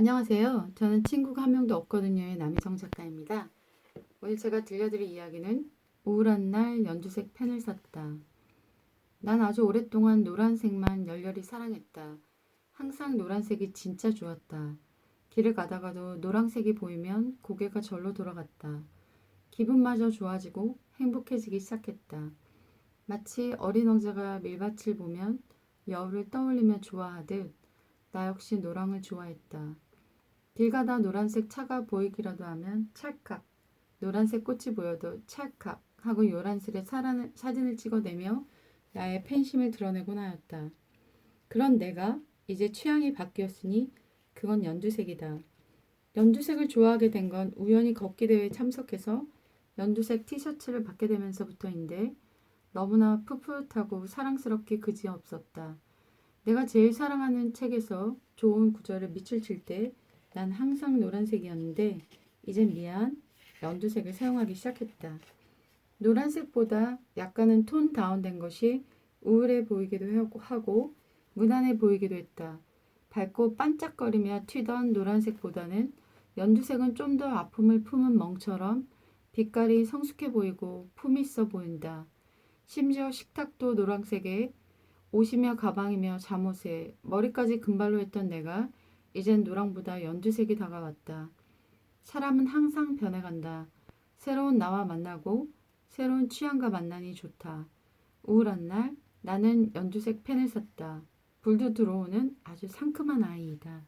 안녕하세요. 저는 친구가 한 명도 없거든요의 남희정 작가입니다. 오늘 제가 들려드릴 이야기는 우울한 날 연두색 펜을 샀다. 난 아주 오랫동안 노란색만 열렬히 사랑했다. 항상 노란색이 진짜 좋았다. 길을 가다가도 노란색이 보이면 고개가 절로 돌아갔다. 기분마저 좋아지고 행복해지기 시작했다. 마치 어린 왕자가 밀밭을 보면 여우를 떠올리며 좋아하듯 나 역시 노랑을 좋아했다. 길 가다 노란색 차가 보이기라도 하면 찰칵, 노란색 꽃이 보여도 찰칵 하고 요란스레 사진을 찍어내며 나의 팬심을 드러내곤 하였다. 그런 내가 이제 취향이 바뀌었으니 그건 연두색이다. 연두색을 좋아하게 된 건 우연히 걷기 대회에 참석해서 연두색 티셔츠를 받게 되면서부터인데 너무나 풋풋하고 사랑스럽게 그지없었다. 내가 제일 사랑하는 책에서 좋은 구절을 밑줄 칠 때 난 항상 노란색이었는데 이젠 미안 연두색을 사용하기 시작했다. 노란색보다 약간은 톤 다운된 것이 우울해 보이기도 하고- 무난해 보이기도 했다. 밝고 반짝거리며 튀던 노란색보다는 연두색은 좀 더 아픔을 품은 멍처럼 빛깔이 성숙해 보이고 품 있어 보인다. 심지어 식탁도 노란색에 옷이며 가방이며 잠옷에 머리까지 금발로 했던 내가 이젠 노랑보다 연두색이 다가왔다. 사람은 항상 변해간다. 새로운 나와 만나고 새로운 취향과 만나니 좋다. 우울한 날 나는 연두색 펜을 샀다. 불도 들어오는 아주 상큼한 아이이다.